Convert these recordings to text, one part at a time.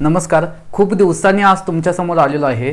नमस्कार. खूप दिवसांनी आज तुमच्यासमोर आलेलो आहे.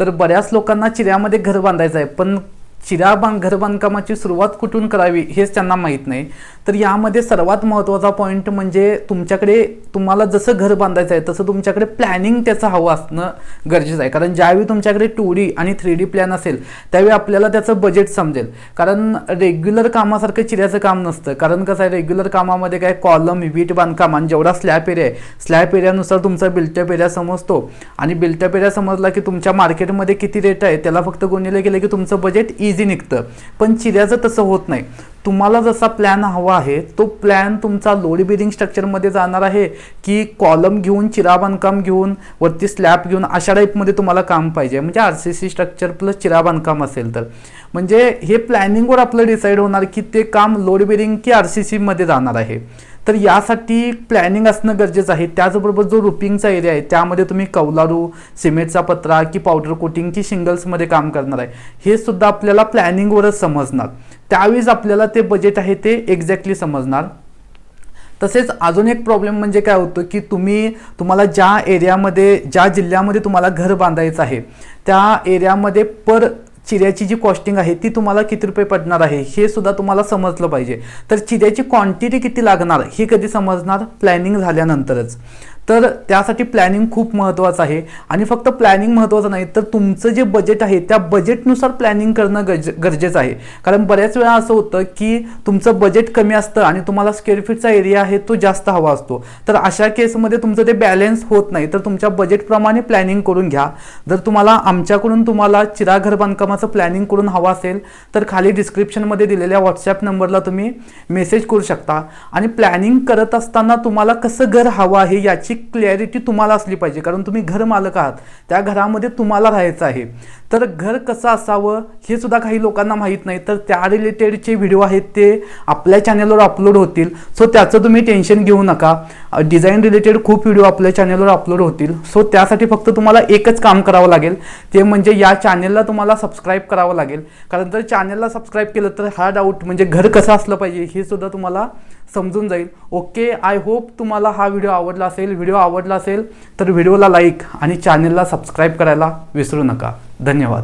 तर बऱ्याच लोकांना चिऱ्यामध्ये घर बांधायचं आहे पण चिऱ्या बांध घर बांधकामाची सुरुवात कुठून करावी हेच त्यांना माहीत नाही. तर यामध्ये सर्वात महत्त्वाचा पॉईंट म्हणजे तुमच्याकडे तुम्हाला जसं घर बांधायचं आहे तसं तुमच्याकडे प्लॅनिंग त्याचं हवं असणं गरजेचं आहे. कारण ज्यावेळी तुमच्याकडे टू डी आणि थ्री डी प्लॅन असेल त्यावेळी आपल्याला त्याचं बजेट समजेल. कारण रेग्युलर कामासारखं चिऱ्याचं काम नसतं. कारण कसं आहे रेग्युलर कामामध्ये काय कॉलम वीट बांधकाम आणि जेवढा स्लॅब एरिया आहे स्लॅब एरियानुसार तुमचा बिल्टअप एरिया समजतो. आणि बिल्टअप एरिया समजला की तुमच्या मार्केटमध्ये किती रेट आहे त्याला फक्त गुणिले गेले की तुमचं बजेट इझी निघतं. पण चिऱ्याचं तसं होत नाही. तुम्हाला जसा प्लॅन हवा आहे तो प्लॅन तुमचा लोड बिरिंग स्ट्रक्चरमध्ये जाणार आहे की कॉलम घेऊन चिरा बांधकाम घेऊन वरती स्लॅब घेऊन अशा टाईपमध्ये तुम्हाला काम पाहिजे. म्हणजे R C C structure plus चिरा बांधकाम असेल तर. म्हणजे हे प्लॅनिंगवर आपलं डिसाईड होणार की ते काम लोड बिरिंग की आर सी सीमध्ये जाणार आहे. तर यासाठी प्लॅनिंग असणं गरजेचं आहे. त्याचबरोबर जो रुपिंगचा एरिया आहे त्यामध्ये तुम्ही कौलारू सिमेंटचा पत्रा की पावडर कोटिंग की शिंगल्समध्ये काम करणार आहे. हे सुद्धा आपल्याला प्लॅनिंगवरच समजणार. त्यावेळेस आपल्याला ते बजेट आहे ते एक्झॅक्टली समजणार. तसेच अजून एक प्रॉब्लेम म्हणजे काय होतं की तुम्ही तुम्हाला ज्या एरियामध्ये ज्या जिल्ह्यामध्ये तुम्हाला घर बांधायचं आहे त्या एरियामध्ये पर चिऱ्याची जी कॉस्टिंग आहे ती तुम्हाला किती रुपये पडणार आहे हे सुद्धा तुम्हाला समजलं पाहिजे. तर चिऱ्याची क्वांटिटी किती लागणार हे कधी समजणार? प्लॅनिंग झाल्यानंतरच. तर त्यासाठी प्लॅनिंग खूप महत्त्वाचं आहे. आणि फक्त प्लॅनिंग महत्त्वाचं नाही तर तुमचं जे बजेट आहे त्या बजेटनुसार प्लॅनिंग करणं गरजे गरजेचं आहे. कारण बऱ्याच वेळा असं होतं की तुमचं बजेट कमी असतं आणि तुम्हाला स्क्वेअर फीटचा एरिया आहे तो जास्त हवा असतो. तर अशा केसमध्ये तुमचं ते बॅलन्स होत नाही तर तुमच्या बजेटप्रमाणे प्लॅनिंग करून घ्या. जर तुम्हाला आमच्याकडून तुम्हाला चिराघर बांधकामाचं प्लॅनिंग करून हवं असेल तर खाली डिस्क्रिप्शनमध्ये दिलेल्या व्हॉट्सॲप नंबरला तुम्ही मेसेज करू शकता. आणि प्लॅनिंग करत असताना तुम्हाला कसं घर हवं आहे याची क्लॅरिटी तुम्हाला असली पाहिजे. कारण तुम्ही घर मालक आहात. त्या घरामध्ये तुम्हाला राहायचं आहे. तर घर कसं असावं हे सुद्धा काही लोकांना माहीत नाही. तर त्या रिलेटेडचे व्हिडिओ आहेत ते आपल्या चॅनलवर अपलोड होतील. सो त्याचं तुम्ही टेन्शन घेऊ नका. डिझाईन रिलेटेड खूप व्हिडिओ आपल्या चॅनलवर अपलोड होतील. सो त्यासाठी फक्त तुम्हाला एकच काम करावं लागेल. ते म्हणजे या चॅनलला तुम्हाला सबस्क्राईब करावं लागेल. कारण जर चॅनलला सबस्क्राईब केलं तर हा डाऊट म्हणजे घर कसं असलं पाहिजे हे सुद्धा तुम्हाला समजून जाईल. ओके आय होप तुम्हाला हा व्हिडिओ आवडला असेल. व्हिडिओ आवडला असेल तर व्हिडिओला लाईक आणि चॅनलला सबस्क्राईब करायला विसरू नका. धन्यवाद.